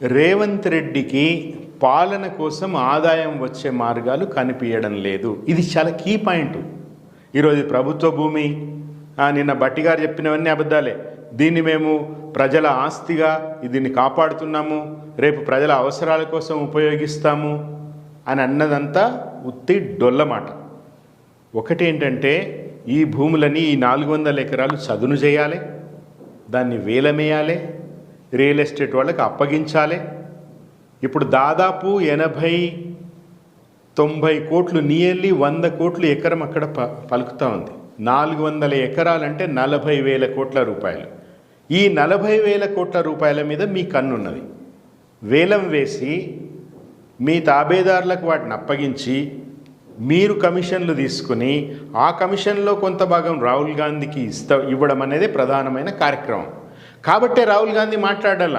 రేవంత్ రెడ్డికి పాలన కోసం ఆదాయం వచ్చే మార్గాలు కనిపించడం లేదు. ఇది చాలా కీ పాయింట్ ఈరోజు ప్రభుత్వ భూమి నిన్న బట్టి గారు చెప్పినవన్నీ అబద్ధాలే. దీన్ని మేము ప్రజల ఆస్తిగా దీన్ని కాపాడుతున్నాము రేపు ప్రజల అవసరాల కోసం ఉపయోగిస్తాము అని అన్నదంతా ఉత్తి డొల్లమాట ఒకటి ఏంటంటే ఈ భూములని ఈ నాలుగు వందల ఎకరాలు చదును చేయాలి దాన్ని వేలమేయాలి రియల్ ఎస్టేట్ వాళ్ళకి అప్పగించాలి. ఇప్పుడు దాదాపు ఎనభై తొంభై కోట్లు నియర్లీ వంద కోట్లు ఎకరం అక్కడ ప పలుకుతా ఉంది. నాలుగు వందల ఎకరాలంటే నలభై వేల కోట్ల రూపాయలు. ఈ నలభై వేల కోట్ల రూపాయల మీద మీ కన్నున్నది. వేలం వేసి మీ తాబేదారులకు వాటిని అప్పగించి మీరు కమిషన్లు తీసుకుని ఆ కమిషన్లో కొంత భాగం రాహుల్ గాంధీకి ఇస్త ఇవ్వడం అనేది ప్రధానమైన కార్యక్రమం. కాబట్టే రాహుల్ గాంధీ మాట్లాడాల?